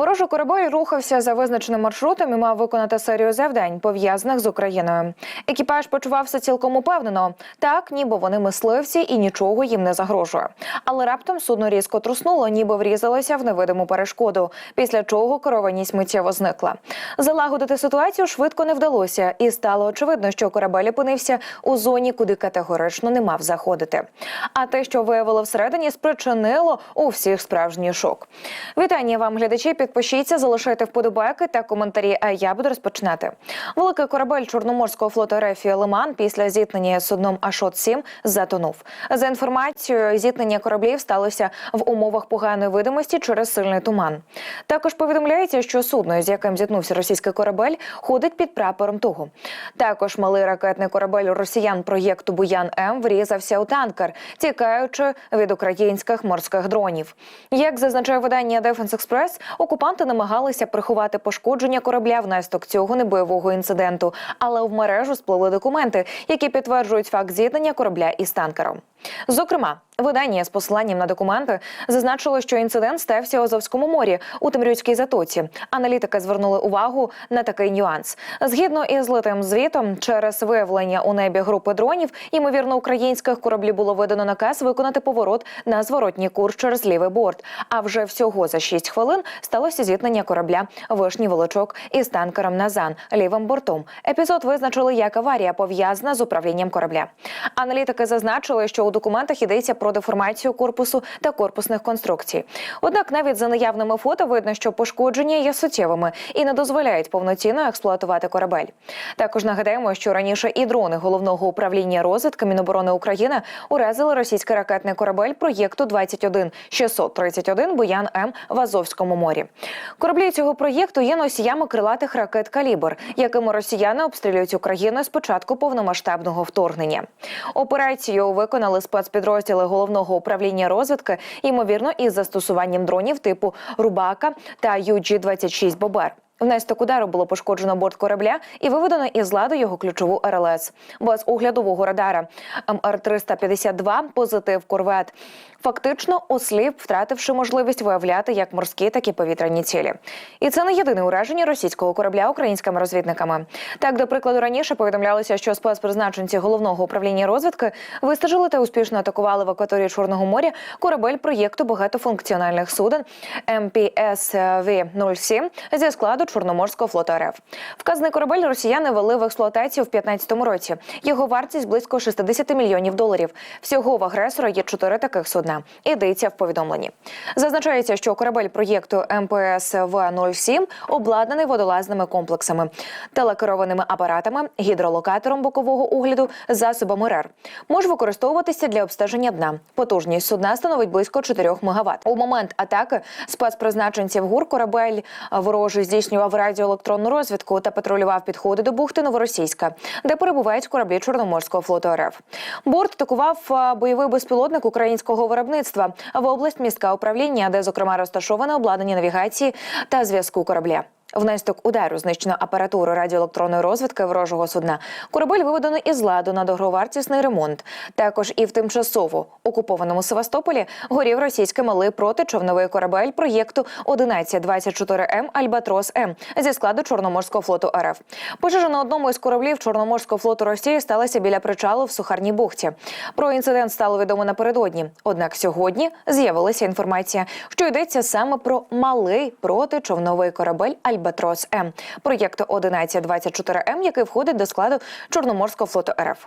Ворожий корабель рухався за визначеним маршрутом і мав виконати серію завдань, пов'язаних з Україною. Екіпаж почувався цілком упевнено, так ніби вони мисливці і нічого їм не загрожує. Але раптом судно різко труснуло, ніби врізалося в невидиму перешкоду. Після чого керованість миттєво зникла. Залагодити ситуацію швидко не вдалося, і стало очевидно, що корабель опинився у зоні, куди категорично не мав заходити. А те, що виявило всередині, спричинило у всіх справжній шок. Вітання вам, глядачі. Підпишіться, залишайте вподобайки та коментарі. А я буду розпочинати. Великий корабель Чорноморського флоту РФ Лиман після зіткнення судном Ашот 7 затонув. За інформацією, зіткнення кораблів сталося в умовах поганої видимості через сильний туман. Також повідомляється, що судно, з яким зіткнувся російський корабель, ходить під прапором того. Також малий ракетний корабель росіян проєкту Буян М врізався у танкер, тікаючи від українських морських дронів. Як зазначає видання Defense Express, окупанти намагалися приховати пошкодження корабля внесток цього небойового інциденту, але в мережу спливли документи, які підтверджують факт з'єднання корабля із танкером. Зокрема, видання з посиланням на документи зазначило, що інцидент стався у Азовському морі у Темрюцькій затоці. Аналітики звернули увагу на такий нюанс. Згідно із злитим звітом, через виявлення у небі групи дронів, ймовірно, українських кораблів було видано наказ виконати поворот на зворотній курс через лівий борт. А вже всього за 6 хвилин сталося зіткнення корабля Вишній Волочок із танкером Назан лівим бортом. Епізод визначили як аварія пов'язана з управлінням корабля. Аналітики зазначили, що документах йдеться про деформацію корпусу та корпусних конструкцій. Однак, навіть за наявними фото видно, що пошкодження є суттєвими і не дозволяють повноцінно експлуатувати корабель. Також нагадаємо, що раніше і дрони головного управління розвідки Міноборони України уразили російський ракетний корабель проєкту 21 631 Буян М в Азовському морі. Кораблі цього проєкту є носіями крилатих ракет Калібр, якими росіяни обстрілюють Україну з початку повномасштабного вторгнення. Операцію виконали спецпідрозділи головного управління розвідки, ймовірно, із застосуванням дронів типу Рубака та UG-26 Бобер. Внаслідок удару було пошкоджено борт корабля і виведено із ладу його ключову РЛС. Без оглядового радара МР-352 позитив корвет. Фактично осліп, втративши можливість виявляти як морські, так і повітряні цілі. І це не єдине ураження російського корабля українськими розвідниками. Так, до прикладу, раніше повідомлялося, що спецпризначенці головного управління розвідки вистежили та успішно атакували в акваторії Чорного моря корабель проєкту багатофункціональних суден МПСВ-07 зі складу Чорноморського флоту РФ. Вказаний корабель росіяни вели в експлуатацію в 2015 році. Його вартість близько 60 мільйонів доларів. Всього в агресора є чотири таких судна. Ідеться в повідомленні. Зазначається, що корабель проєкту МПСВ-07 обладнаний водолазними комплексами, телекерованими апаратами, гідролокатором бокового огляду, засобами РЕР. Може використовуватися для обстеження дна. Потужність судна становить близько 4 МВт. У момент атаки спецпризначенців ГУР корабель ворожий здійснював радіоелектронну розвідку та патрулював підходи до бухти Новоросійська, де перебувають кораблі Чорноморського флоту РФ. Борт атакував бойовий безпілотник українського виробництва в область міська управління, де зокрема розташоване обладнання навігації та зв'язку корабля. Внаслідок удару знищено апаратуру радіоелектронної розвідки ворожого судна. Корабель виведено із ладу на дороговартісний ремонт. Також і в тимчасово окупованому Севастополі горів російський малий протичовновий корабель проєкту 1124М Альбатрос М зі складу Чорноморського флоту РФ. Пожежа на одному із кораблів Чорноморського флоту Росії сталася біля причалу в Сухарній бухті. Про інцидент стало відомо напередодні. Однак сьогодні з'явилася інформація, що йдеться саме про малий протичовновий корабель Альбатрос М проєкту 1124М, який входить до складу Чорноморського флоту РФ.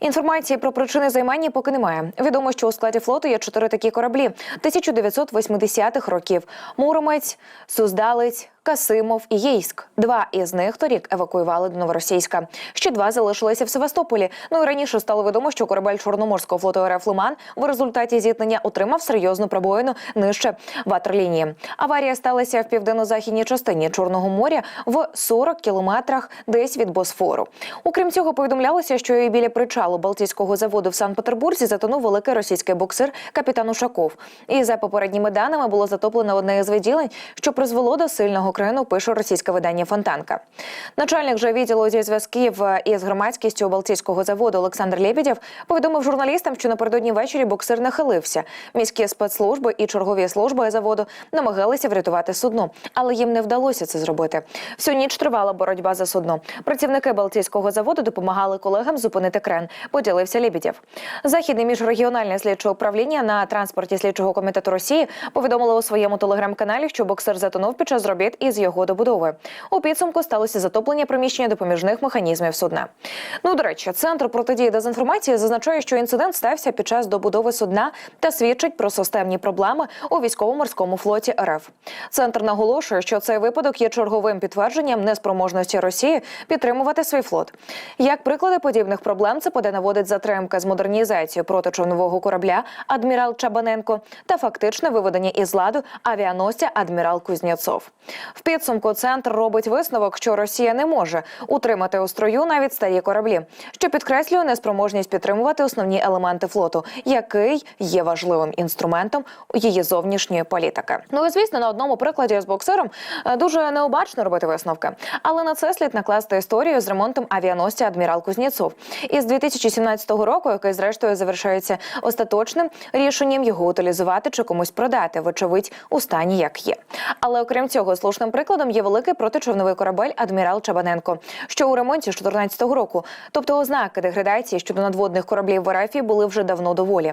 Інформації про причини займання поки немає. Відомо, що у складі флоту є чотири такі кораблі 1980-х років: Муромець, Суздалець. Касимов і Єйськ. Два із них торік евакуювали до Новоросійська. Ще два залишилися в Севастополі. Ну і раніше стало відомо, що корабель Чорноморського флоту РФ Лиман в результаті зіткнення отримав серйозну пробоїну нижче ватерлінії. Аварія сталася в південно-західній частині Чорного моря в 40 кілометрах десь від Босфору. Окрім цього, повідомлялося, що і біля причалу Балтійського заводу в Санкт-Петербурзі затонув великий російський боксир капітан Ушаков. І за попередніми даними було затоплено одне із відділень, що призвело до сильного Криму, пише російське видання Фонтанка. Начальник же відділу зі зв'язків із громадськістю Балтійського заводу Олександр Лєбідєв повідомив журналістам, що напередодні ввечері боксир нахилився. Міські спецслужби і чергові служби заводу намагалися врятувати судно, але їм не вдалося це зробити. Всю ніч тривала боротьба за судно. Працівники Балтійського заводу допомагали колегам зупинити крен. Поділився Лєбідєв. Західне міжрегіональне слідче управління на транспорті слідчого комітету Росії повідомило у своєму телеграм-каналі, що боксер затонув під час робіт із його добудови. У підсумку сталося затоплення приміщення допоміжних механізмів судна. Ну до речі, центр протидії дезінформації зазначає, що інцидент стався під час добудови судна та свідчить про системні проблеми у військово-морському флоті РФ. Центр наголошує, що цей випадок є черговим підтвердженням неспроможності Росії підтримувати свій флот. Як приклади подібних проблем це поде наводить затримка з модернізацією протичовнового корабля адмірал Чабаненко та фактичне виведення із ладу авіаносця адмірал Кузнєцов. В підсумку центр робить висновок, що Росія не може утримати у строю навіть старі кораблі, що підкреслює неспроможність підтримувати основні елементи флоту, який є важливим інструментом її зовнішньої політики. Ну і звісно, на одному прикладі з боксером е, дуже необачно робити висновки, але на це слід накласти історію з ремонтом авіаносця адмірал Кузнєцов із 2017 року, який зрештою завершується остаточним рішенням його утилізувати чи комусь продати, вочевидь, у стані як є. Але окрім цього, слушним прикладом є великий протичовновий корабель адмірал Чабаненко, що у ремонті з 2014 року. Тобто ознаки деградації щодо надводних кораблів в РФ були вже давно доволі.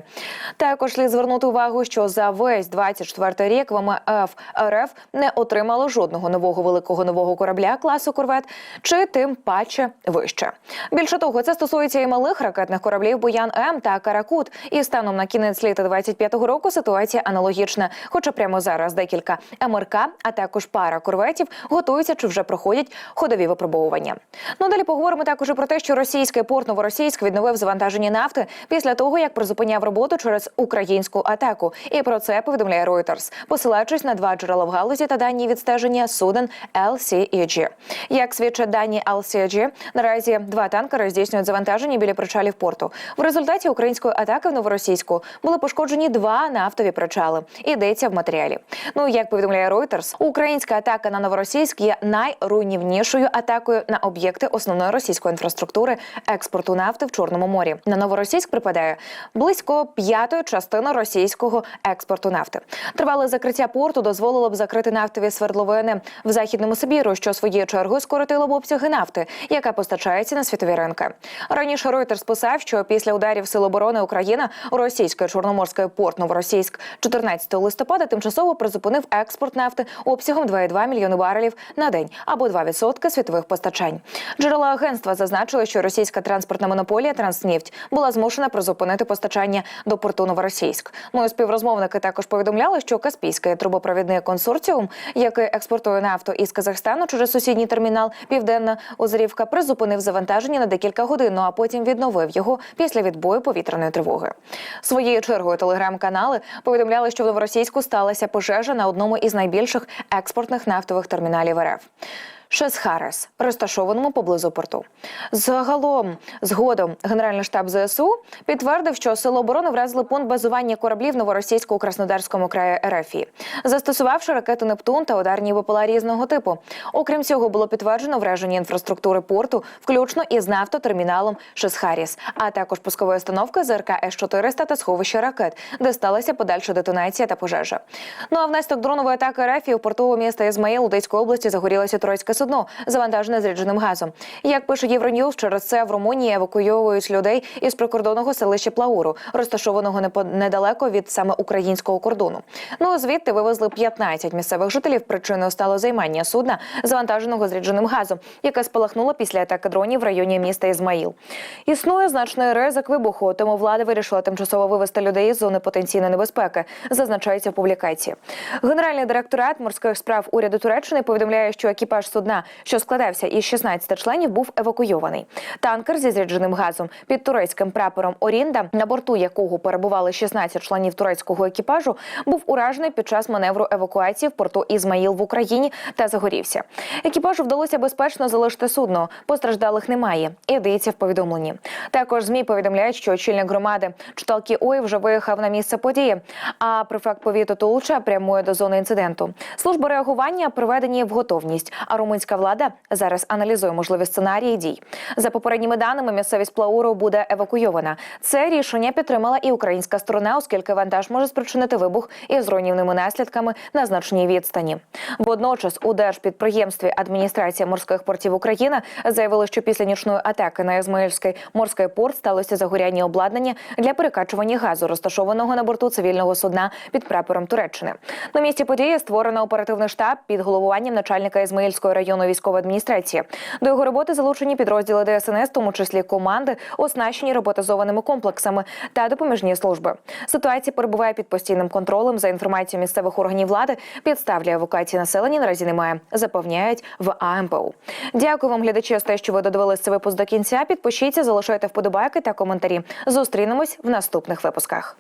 Також слід звернути увагу, що за весь 24 рік ВМФ РФ не отримало жодного нового великого нового корабля класу корвет, чи тим паче вище. Більше того, це стосується і малих ракетних кораблів Буян М та Каракут. І станом на кінець літа 25-го року ситуація аналогічна. Хоча прямо зараз декілька МРК, а також пара корветів готуються чи вже проходять ходові випробовування. Ну далі поговоримо також про те, що російський порт Новоросійськ відновив завантаження нафти після того, як призупиняв роботу через українську атаку. І про це повідомляє Reuters, посилаючись на два джерела в галузі та дані відстеження суден LCEG. Як свідчать дані LCEG, наразі два танкери здійснюють завантаження біля причалів порту. В результаті української атаки в Новоросійську були пошкоджені два нафтові причали. Йдеться в матеріалі. Ну як повідомляє Reuters, українська атака на Новоросійськ є найруйнівнішою атакою на об'єкти основної російської інфраструктури експорту нафти в Чорному морі. На Новоросійськ припадає близько п'ятої частини російського експорту нафти. Тривале закриття порту дозволило б закрити нафтові свердловини в західному Сибіру, що своєю чергою скоротило б обсяги нафти, яка постачається на світові ринки. Раніше Reuters писав, що після ударів Сил оборони України російський чорноморський порт Новоросійськ 14 листопада тимчасово призупинив експорт нафти обсягом 2,2 мільйони барелів на день або 2% світових постачань. Джерела агентства зазначили, що російська транспортна монополія Транснефть була змушена призупинити постачання до порту Новоросійськ. І співрозмовники також повідомляли, що Каспійський трубопровідний консорціум, який експортує нафту із Казахстану через сусідній термінал Південна Озерівка, призупинив завантаження на декілька годин, ну а потім відновив його після відбою повітряної тривоги. Своєю чергою телеграм-канали повідомляли, що в Новоросійську сталася пожежа на одному із найбільших експортних нафтових терміналів РФ. Шесхарес, розташованому поблизу порту. Загалом, згодом, Генеральний штаб ЗСУ підтвердив, що сили оборони вразили пункт базування кораблів новоросійського Краснодарському краї РФ, застосувавши ракети Нептун та ударні БПЛА різного типу. Окрім цього, було підтверджено враження інфраструктури порту, включно із нафтотерміналом Шесхаріс, а також пускової установки ЗРК С-400 та сховища ракет, де сталася подальша детонація та пожежа. Ну а внаслідок дронової атаки РФ у портового міста Ізмаїл Одеської області загорілося троїцьке судно, завантажене зрядженим газом. Як пише Євроньюз, через це в Румунії евакуйовують людей із прикордонного селища Плауру, розташованого недалеко від саме українського кордону. Ну звідти вивезли 15 місцевих жителів. Причиною стало займання судна, завантаженого зрядженим газом, яке спалахнуло після атаки дронів в районі міста Ізмаїл. Існує значний ризик вибуху, тому влада вирішила тимчасово вивести людей із зони потенційної небезпеки. Зазначається в публікації. Генеральний директорат морських справ уряду Туреччини повідомляє, що екіпаж судна судна, що складався із 16 членів, був евакуйований. Танкер зі зрядженим газом під турецьким прапором Орінда, на борту якого перебували 16 членів турецького екіпажу, був уражений під час маневру евакуації в порту Ізмаїл в Україні та загорівся. Екіпажу вдалося безпечно залишити судно. Постраждалих немає. І йдеться в повідомленні. Також змі повідомляють, що очільник громади Чуталкі Ой вже виїхав на місце події. А префект повіту Тулуча прямує до зони інциденту. Служби реагування приведені в готовність. А румунська влада зараз аналізує можливі сценарії дій. За попередніми даними, місцевість Плауру буде евакуйована. Це рішення підтримала і українська сторона, оскільки вантаж може спричинити вибух із руйнівними наслідками на значній відстані. Водночас у держпідприємстві адміністрація морських портів України заявили, що після нічної атаки на Ізмаїльський морський порт сталося загоряння обладнання для перекачування газу, розташованого на борту цивільного судна під прапором Туреччини. На місці події створено оперативний штаб під головуванням начальника Ізмаїльської районної військової адміністрації. До його роботи залучені підрозділи ДСНС, тому числі команди, оснащені роботизованими комплексами та допоміжні служби. Ситуація перебуває під постійним контролем. За інформацією місцевих органів влади, підстав для евакуації населення наразі немає. Запевняють в АМПУ. Дякую вам, глядачі, за те, що ви додивились цей випуск до кінця. Підпишіться, залишайте вподобайки та коментарі. Зустрінемось в наступних випусках.